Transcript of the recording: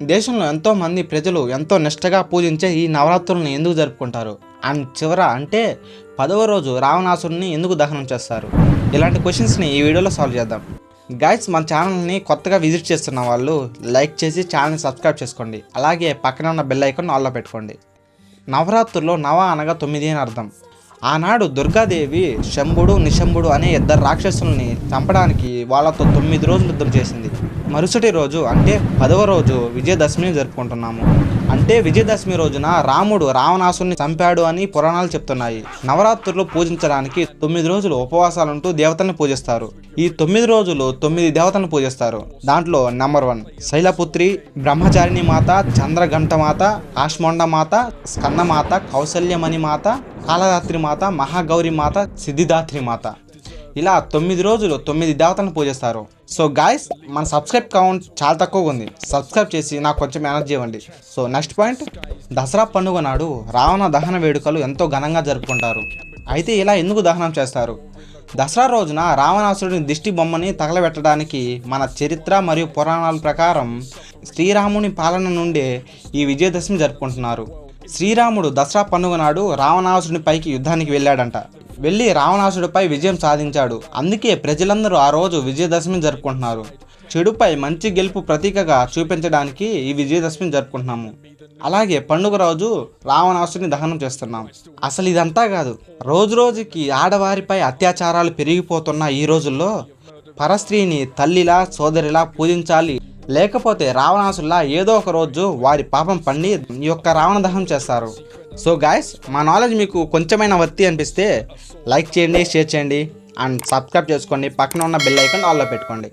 దేశంలో ఎంతో మంది ప్రజలు ఎంతో నిష్టగా పూజించే ఈ నవరాత్రులను ఎందుకు జరుపుకుంటారు? అండ్ చివర అంటే పదవ రోజు రావణాసురుని ఎందుకు దహనం చేస్తారు? ఇలాంటి క్వశ్చన్స్ని ఈ వీడియోలో సాల్వ్ చేద్దాం. గైడ్స్ మన ఛానల్ని కొత్తగా విజిట్ చేస్తున్న వాళ్ళు లైక్ చేసి ఛానల్ని సబ్స్క్రైబ్ చేసుకోండి. అలాగే పక్కన ఉన్న బెల్ ఐకాన్ ఆల్లో పెట్టుకోండి. నవరాత్రుల్లో నవ అనగా తొమ్మిది అని అర్థం. ఆనాడు దుర్గాదేవి శంభుడు నిశంభుడు అనే ఇద్దరు రాక్షసుల్ని చంపడానికి వాళ్ళతో తొమ్మిది రోజులు యుద్ధం చేసింది. మరుసటి రోజు అంటే పదవ రోజు విజయదశమిని జరుపుకుంటున్నాము. అంటే విజయదశమి రోజున రాముడు రావణాసుని చంపాడు అని పురాణాలు చెప్తున్నాయి. నవరాత్రులు పూజించడానికి తొమ్మిది రోజులు ఉపవాసాలుంటూ దేవతల్ని పూజిస్తారు. ఈ తొమ్మిది రోజులు తొమ్మిది దేవతలను పూజిస్తారు. దాంట్లో నెంబర్ వన్ శైలపుత్రి బ్రహ్మచారిణి మాత చంద్రఘంట మాత ఆశ్మొండ మాత స్కందమాత కౌసల్యమణి మాత కాళరాత్రి మాత మహాగౌరి మాత సిద్ధిదాత్రి మాత. ఇలా తొమ్మిది రోజులు తొమ్మిది దేవతలను పూజిస్తారు. సో గాయస్ మన సబ్స్క్రైబ్ కౌంట్ చాలా తక్కువగా ఉంది. సబ్స్క్రైబ్ చేసి నాకు కొంచెం ఎనర్జీ ఇవ్వండి. సో నెక్స్ట్ పాయింట్ దసరా పండుగ నాడు రావణ దహన వేడుకలు ఎంతో ఘనంగా జరుపుకుంటారు. అయితే ఇలా ఎందుకు దహనం చేస్తారు? దసరా రోజున రావణాసురుడిని దిష్టి బొమ్మని తగలబెట్టడానికి మన చరిత్ర మరియు పురాణాల ప్రకారం శ్రీరాముని పాలన నుండే ఈ విజయదశమి జరుపుకుంటున్నారు. శ్రీరాముడు దసరా పండుగ నాడు రావణాసురుని పైకి యుద్ధానికి వెళ్ళాడంట. వెళ్ళి రావణాసుడిపై విజయం సాధించాడు. అందుకే ప్రజలందరూ ఆ రోజు విజయదశమిని జరుపుకుంటున్నారు. చెడుపై మంచి గెలుపు ప్రతీకగా చూపించడానికి ఈ విజయదశమిని జరుపుకుంటున్నాము. అలాగే పండుగ రోజు రావణాసుని దహనం చేస్తున్నాం. అసలు ఇదంతా కాదు. రోజు రోజుకి ఆడవారిపై అత్యాచారాలు పెరిగిపోతున్న ఈ రోజుల్లో పరస్త్రీని తల్లిలా సోదరిలా పూజించాలి లేకపోతే రావణాసుల్లా ఏదో ఒక రోజు వారి పాపం పండి ఈ యొక్క రావణ దహనం చేస్తారు. సో గాయస్ మా నాలెడ్జ్ మీకు కొంచెమైనా వత్తి అనిపిస్తే లైక్ చేయండి షేర్ చేయండి అండ్ సబ్స్క్రైబ్ చేసుకోండి. పక్కన ఉన్న బెల్ ఐకాన్ ఆల్లో పెట్టుకోండి.